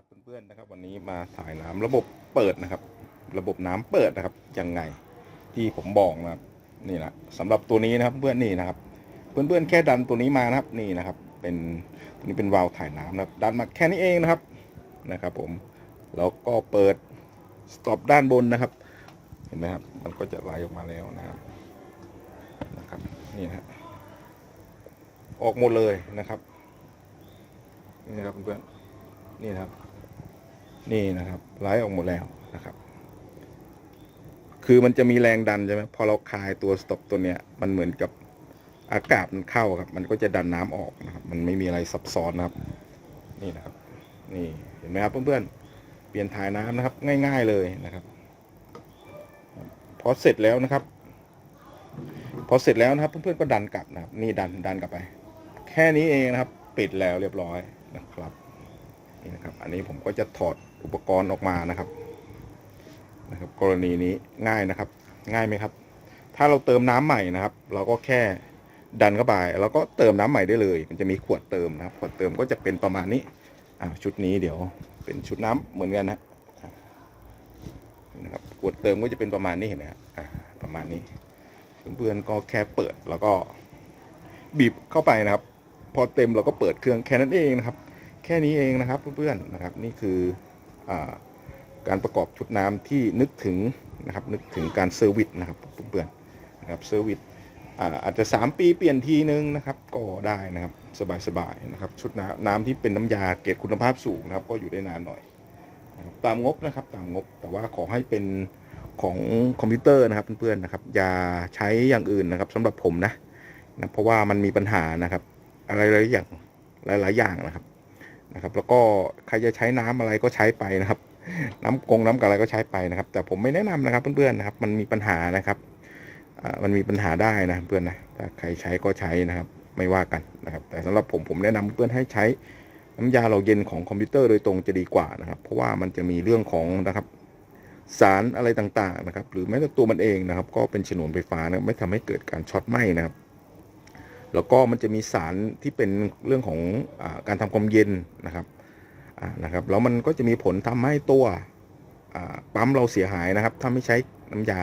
ครับเพื่อนๆนะครับวันนี้มาถ่ายน้ำระบบเปิดนะครับ ระบบน้ำเปิดนะครับยังไงที่ผมบอกนะครับนี่นะสำหรับตัวนี้นะครับเพื่อนนี่นะครับ เพื่อนๆแค่ดันตัวนี้มานะครับนี่นะครับ เป็นตัวนี้เป็นวาล์วถ่ายน้ำนะครับดันมาแค่นี้เองนะครับนะครับ ผมแล้วก็เปิดสต็อปด้านบนนะครับ เห็นไหมครับ มันก็จะไหลออกมาแล้วนะครับนะครับนี่นะฮะออกหมดเลยนะครับนี่นะครับเพื่อนนี่นะครับ นี่นะครับไหลออกหมดแล้วนะครับ คือมันจะมีแรงดันใช่ไหมพอเราคลายตัวสต็อปตัวเนี้ยมันเหมือนกับอากาศมันเข้าครับ มันก็จะดันน้ำออกนะครับ มันไม่มีอะไรซับซ้อนนะครับ นี่นะครับ นี่เห็นไหมครับเพื่อนๆเปลี่ยนถ่ายน้ำนะครับ ง่าย ๆเลยนะครับพอเสร็จแล้วนะครับ พอเสร็จแล้วนะครับ เพื่อนๆก็ดันกลับนะครับ นี่ดันดันกลับไป แค่นี้เองนะครับ ปิดแล้วเรียบร้อยนะครับ นี่นะครับ อันนี้ผมก็จะถอด อุปกรณ์ออกมานะครับนะครับ กรณีนี้ง่ายนะครับ ง่ายไหมครับ ถ้าเราเติมน้ำใหม่นะครับ เราก็แค่ดันเข้าไปแล้วก็เติมน้ำใหม่ได้เลย มันจะมีขวดเติมนะครับ ขวดเติมก็จะเป็นประมาณนี้อ่าชุดนี้เดี๋ยวเป็นชุดน้ำเหมือนกันนะนะครับขวดเติมก็จะเป็นประมาณนี้เห็นไหมครับอ่าประมาณนี้เพื่อนๆก็แค่เปิดแล้วก็บีบเข้าไปนะครับ พอเต็มเราก็เปิดเครื่องแค่นั้นเองนะครับ แค่นี้เองนะครับเพื่อนๆนะครับ นี่คือ การประกอบชุดน้ำที่นึกถึงนะครับนึกถึงการเซอร์วิสนะครับเพื่อนๆนะครับเซอร์วิสอาจจะ 3 ปีเปลี่ยนทีนึงนะครับก็ได้นะครับสบายๆนะครับชุดน้ำน้ำที่เป็นน้ำยาเกรดคุณภาพสูงนะครับก็อยู่ได้นานหน่อยนะตามงบนะครับตามงบแต่ว่าขอให้เป็นของคอมพิวเตอร์นะครับเพื่อนๆนะครับอย่าใช้อย่างอื่นนะครับสำหรับผมนะนะเพราะว่ามันมีปัญหานะครับ อะไรหลายอย่างหลายๆอย่างนะครับ นะครับ แล้วก็ใครจะใช้น้ำอะไรก็ใช้ไปนะครับ น้ำกงน้ำกะอะไรก็ใช้ไปนะครับ แต่ผมไม่แนะนำนะครับเพื่อนๆนะครับ มันมีปัญหานะครับมันมีปัญหาได้นะเพื่อนนะถ้าใครใช้ก็ใช้นะครับ ไม่ว่ากันนะครับ แต่สำหรับผมผมแนะนำเพื่อนให้ใช้น้ำยาหล่อเย็นของคอมพิวเตอร์โดยตรงจะดีกว่านะครับ เพราะว่ามันจะมีเรื่องของนะครับสารอะไรต่างๆนะครับ หรือแม้แต่ตัวมันเองนะครับ ก็เป็นฉนวนไฟฟ้านะไม่ทำให้เกิดการช็อตไหม้นะครับ แล้วก็มันจะมีสารที่เป็นเรื่องของอการทำความเย็นนะครับนะครับแล้วมันก็จะมีผลทำให้ตัวปั๊มเราเสียหายนะครับ ถ้าไม่ใช้น้ำยา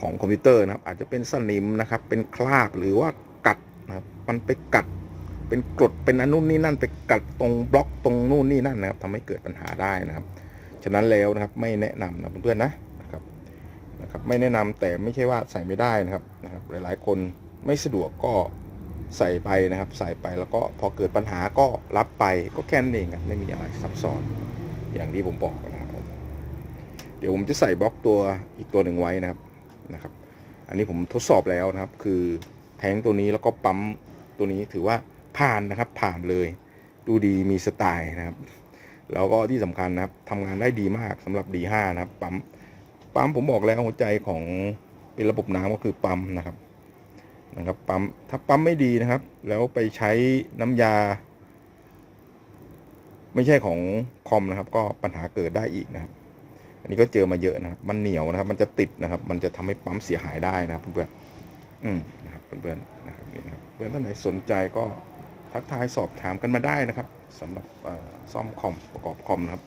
ของคอมพิวเตอร์นะครับอาจจะเป็นสนิมนะครับ เป็นคราบหรือว่ากัดนะครับมันไปกัดเป็นกรดเป็นอนุนนี่นั่นไปกัดตรงบล็อกตรงนู่นนี่นั่นนะครับทำให้เกิดปัญหาได้นะครับ ฉะนั้นแล้วนะครับไม่แนะนำนะเพื่อนๆนะนะครับนะครับ ไม่แนะนำแต่ไม่ใช่ว่าใส่ไม่ได้นะครับนะครับ หลายๆคนไม่สะดวกก็ ใส่ไปนะครับ ใส่ไปแล้วก็พอเกิดปัญหาก็รับไปก็แค่นั้นเองครับไม่มีอะไรซับซ้อน อย่างที่ผมบอกนะครับเดี๋ยวผมจะใส่บล็อกตัวอีกตัวหนึ่งไว้นะครับนะครับ อันนี้ผมทดสอบแล้วนะครับ คือแทงตัวนี้แล้วก็ปั๊มตัวนี้ถือว่าผ่านนะครับ ผ่านเลย ดูดีมีสไตล์นะครับ แล้วก็ที่สำคัญนะครับทำงานได้ดีมากสำหรับ D5 นะครับ ปั๊มปั๊มผมบอกแล้วหัวใจของเป็นระบบน้ำก็คือปั๊มนะครับ นะครับปั๊มถ้าปั๊มไม่ดีนะครับ แล้วไปใช้น้ำยา ไม่ใช่ของคอมนะครับ ก็ปัญหาเกิดได้อีกนะครับ อันนี้ก็เจอมาเยอะนะครับ มันเหนียวนะครับ มันจะติดนะครับ มันจะทำให้ปั๊มเสียหายได้นะครับเพื่อนๆอืมนะครับเพื่อนๆนะครับนี่นะครับเพื่อนท่านไหนสนใจก็ทักทายสอบถามกันมาได้นะครับสำหรับซ่อมคอมประกอบคอมนะครับ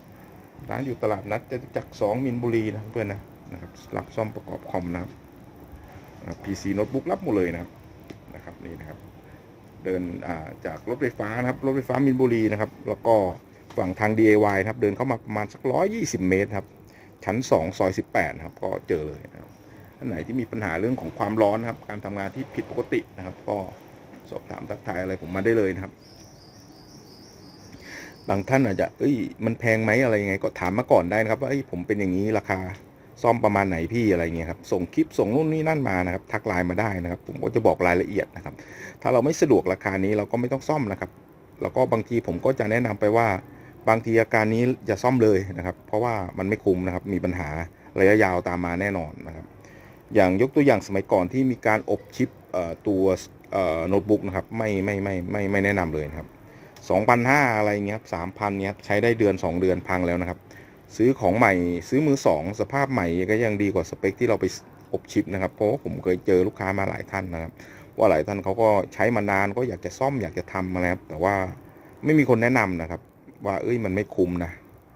ร้านอยู่ตลาดนัดจตุจักรสองมินบุรีนะเพื่อนนะนะครับรับซ่อมประกอบคอมนะครับนะครับ PC โน้ตบุ๊กรับหมดเลยนะครับ นะครับนี่นะครับ เดินจากรถไฟฟ้านะครับรถไฟฟ้ามินบุรีนะครับ แล้วก็ฝั่งทาง DIY นะครับ เดินเข้ามาประมาณสักร้อยยี่สิบเมตรครับ ชั้น2ซอย18ครับ ก็เจอเลยนะครับท่านไหนที่มีปัญหาเรื่องของความร้อนนะครับ การทำงานที่ผิดปกตินะครับ ก็สอบถามทักทายอะไรผมมาได้เลยนะครับบางท่านอาจจะเอ้ย มันแพงไหมอะไรยังไง ก็ถามมาก่อนได้นะครับ ว่าผมเป็นอย่างนี้ราคา ซ่อมประมาณไหนพี่อะไรเงี้ยครับส่งคลิปส่งนู่นนี่นั่นมานะครับทักไลน์มาได้นะครับ ผมก็จะบอกรายละเอียดนะครับ ถ้าเราไม่สะดวกราคานี้เราก็ไม่ต้องซ่อมนะครับ แล้วก็บางทีผมก็จะแนะนำไปว่า บางทีอาการนี้อย่าซ่อมเลยนะครับ เพราะว่ามันไม่คุ้มนะครับ มีปัญหาระยะยาวตามมาแน่นอนนะครับ อย่างยกตัวอย่างสมัยก่อนที่มีการอบชิปตัวโน้ตบุ๊กนะครับไม่ไม่ไม่ไม่ไม่แนะนำเลยนะครับ2,500อะไรเงี้ยครับ3,000เงี้ยใช้ได้เดือน 2 เดือนพังแล้วนะครับ ซื้อของใหม่ซื้อมือสองสภาพใหม่ก็ยังดีกว่าสเปคที่เราไปอบชิปนะครับเพราะผมเคยเจอลูกค้ามาหลายท่านนะครับ ว่าหลายท่านเขาก็ใช้มานานก็อยากจะซ่อมอยากจะทำนะครับแต่ว่าไม่มีคนแนะนำนะครับ ว่าเอ้ยมันไม่คุ้มนะ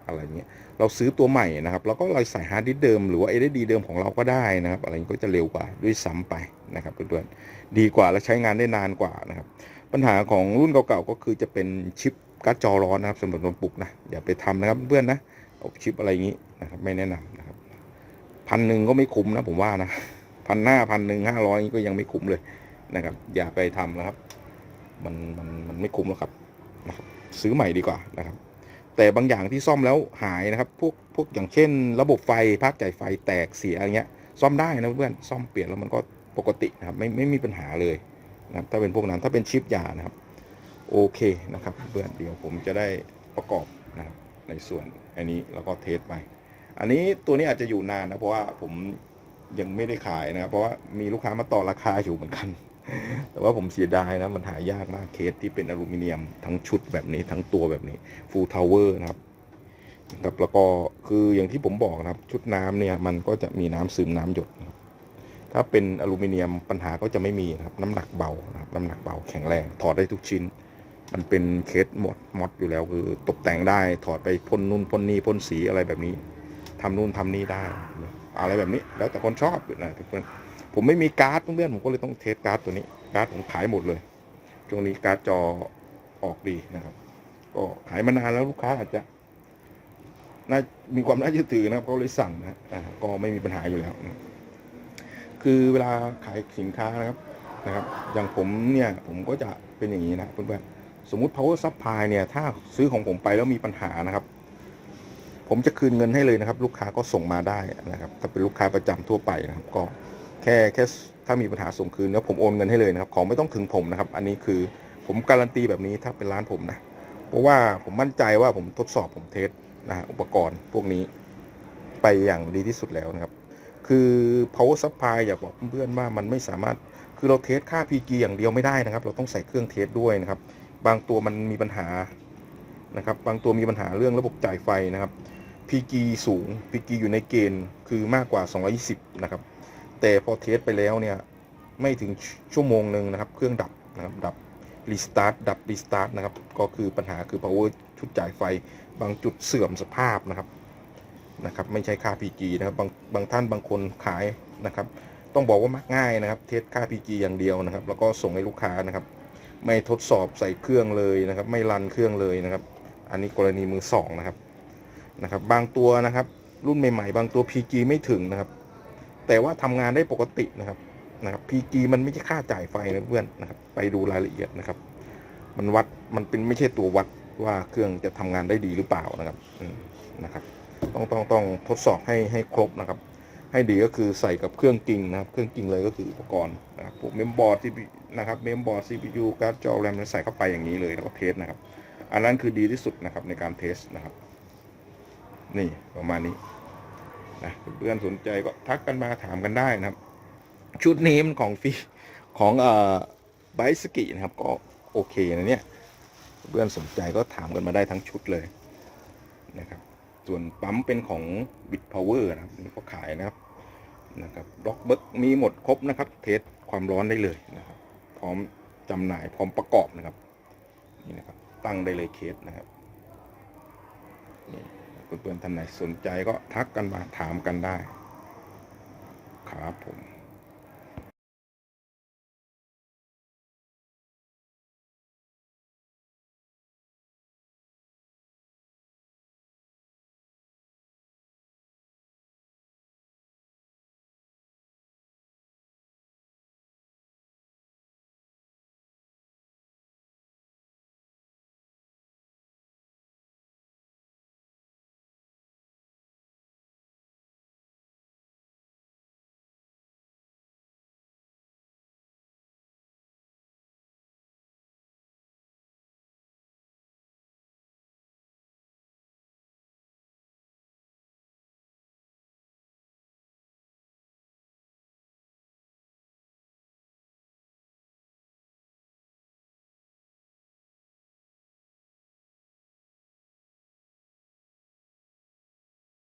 อะไรเงี้ยเราซื้อตัวใหม่นะครับแล้วก็เราใส่ฮาร์ดดิสเดิมหรือว่า SSD เดิมของเราก็ได้นะครับ อะไรก็จะเร็วกว่าด้วยซ้ำไปนะครับเพื่อนๆดีกว่าและใช้งานได้นานกว่านะครับ ปัญหาของรุ่นเก่าๆก็คือจะเป็นชิปการ์ดจอร้อนนะครับสำหรับโน้ตบุ๊กนะอย่าไปทำนะครับเพื่อนนะ เอาชิปอะไรอย่างนี้นะครับ ไม่แนะนำนะครับพันหนึ่งก็ไม่คุ้มนะผมว่านะพันห้าพันหนึ่งห้าร้อยก็ยังไม่คุ้มเลยนะครับ อย่าไปทำนะครับ มันมันมันไม่คุ้มหรอกครับนะครับ ซื้อใหม่ดีกว่านะครับ แต่บางอย่างที่ซ่อมแล้วหายนะครับพวกพวกอย่างเช่น ระบบไฟภาคจ่ายไฟแตกเสียอะไรเงี้ย ซ่อมได้นะเพื่อนซ่อมเปลี่ยนแล้วมันก็ปกตินะครับ ไม่ไม่มีปัญหาเลยนะครับ ถ้าเป็นพวกนั้นถ้าเป็นชิปยานะครับ โอเคนะครับ เพื่อนเดี๋ยวผมจะได้ประกอบนะครับในส่วน อันนี้แล้วก็เทสไป อันนี้ตัวนี้อาจจะอยู่นานนะเพราะว่าผมยังไม่ได้ขายนะครับเพราะว่ามีลูกค้ามาต่อราคาอยู่เหมือนกัน แต่ว่าผมเสียดายนะมันหายากมากเคสที่เป็นอลูมิเนียมทั้งชุดแบบนี้ทั้งตัวแบบนี้ฟูลทาวเวอร์นะครับครับแล้วก็คืออย่างที่ผมบอกนะครับ ชุดน้ำเนี่ยมันก็จะมีน้ำซึมน้ำหยด ถ้าเป็นอลูมิเนียมปัญหาก็จะไม่มีนะครับ น้ำหนักเบานะครับ น้ำหนักเบาแข็งแรงถอดได้ทุกชิ้น มันเป็นเคสหมดมอดอยู่แล้วคือตกแต่งได้ถอดไปพ่นนู่นพ่นนี่พ่นสีอะไรแบบนี้ทำนู่นทำนี่ได้ อะไรแบบนี้ แล้วแต่คนชอบนะทุกคนผมไม่มีการ์ดเพื่อนผมก็เลยต้องเทสการ์ดตัวนี้ การ์ดผมขายหมดเลยช่วงนี้การ์ดจอออกดีนะครับ ก็ขายมานานแล้วลูกค้าอาจจะน่ามีความน่าเชื่อถือนะครับเขาเลยสั่งนะก็ไม่มีปัญหาอยู่แล้วนะคือเวลาขายสินค้านะครับนะครับ อย่างผมเนี่ยผมก็จะเป็นอย่างนี้นะเพื่อนๆ สมมุติ power supply เนี่ย ถ้าซื้อของผมไปแล้วมีปัญหานะครับ ผมจะคืนเงินให้เลยนะครับ ลูกค้าก็ส่งมาได้นะครับ ถ้าเป็นลูกค้าประจำทั่วไปนะครับ ก็แค่แค่ถ้ามีปัญหาส่งคืนแล้วผมโอนเงินให้เลยนะครับ ของไม่ต้องถึงผมนะครับ อันนี้คือผมการันตีแบบนี้ถ้าเป็นร้านผมนะ เพราะว่าผมมั่นใจว่าผมทดสอบผมเทสนะฮะอุปกรณ์พวกนี้ไปอย่างดีที่สุดแล้วนะครับ คือ power supply อยากบอกเพื่อนๆว่ามันไม่สามารถคือเราเทสค่า PG อย่างเดียวไม่ได้นะครับ เราต้องใส่เครื่องเทสด้วยนะครับ บางตัวมันมีปัญหานะครับ บางตัวมีปัญหาเรื่องระบบจ่ายไฟนะครับ PG สูง PG อยู่ในเกณฑ์คือมากกว่า 220 นะครับ แต่พอเทสไปแล้วเนี่ย ไม่ถึงชั่วโมงหนึ่งนะครับ เครื่องดับนะครับ ดับรีสตาร์ทดับรีสตาร์ทนะครับ ก็คือปัญหาคือ power ชุดจ่ายไฟ บางจุดเสื่อมสภาพนะครับ นะครับ ไม่ใช่ค่า PG นะครับ บางบางท่านบางคนขายนะครับ ต้องบอกว่ามักง่ายนะครับ เทสค่า PG อย่างเดียวนะครับ แล้วก็ส่งให้ลูกค้านะครับ ไม่ทดสอบใส่เครื่องเลยนะครับ ไม่รันเครื่องเลยนะครับ อันนี้กรณีมือสองนะครับนะครับ บางตัวนะครับ รุ่นใหม่ๆ บางตัว PG ไม่ถึงนะครับ แต่ว่าทำงานได้ปกตินะครับนะครับ PG มันไม่ใช่ค่าจ่ายไฟนะเพื่อนนะครับ ไปดูรายละเอียดนะครับ มันวัดมันเป็นไม่ใช่ตัววัดว่าเครื่องจะทำงานได้ดีหรือเปล่านะครับนะครับ ต้องต้องต้องทดสอบให้ให้ครบนะครับ ให้ดีก็คือใส่กับเครื่องจริงนะครับ เครื่องจริงเลยก็คืออุปกรณ์นะครับพวกเมมบอร์ดที่ นะครับเมมบอร์ด CPU การ์ดจอแรมใส่เข้าไปอย่างนี้เลยแล้วก็เทสนะครับ อันนั้นคือดีที่สุดนะครับในการเทสนะครับ นี่ประมาณนี้นะเพื่อนสนใจก็ทักกันมาถามกันได้นะครับ ชุดนี้มันของฟรีของเอ่อไบสกินะครับ ก็โอเคนะเนี่ยเพื่อนสนใจก็ถามกันมาได้ทั้งชุดเลยนะครับส่วนปั๊มเป็นของ Bit Power นะครับนี่ก็ขายนะครับนะครับล็อกเบิร์กมีหมดครบนะครับ เทสความร้อนได้เลยนะครับ พร้อมจำหน่ายพร้อมประกอบนะครับนี่นะครับ ตั้งได้เลยเคสนะครับนี่เพื่อนๆท่านไหนสนใจก็ทักกันมาถามกันได้ครับผม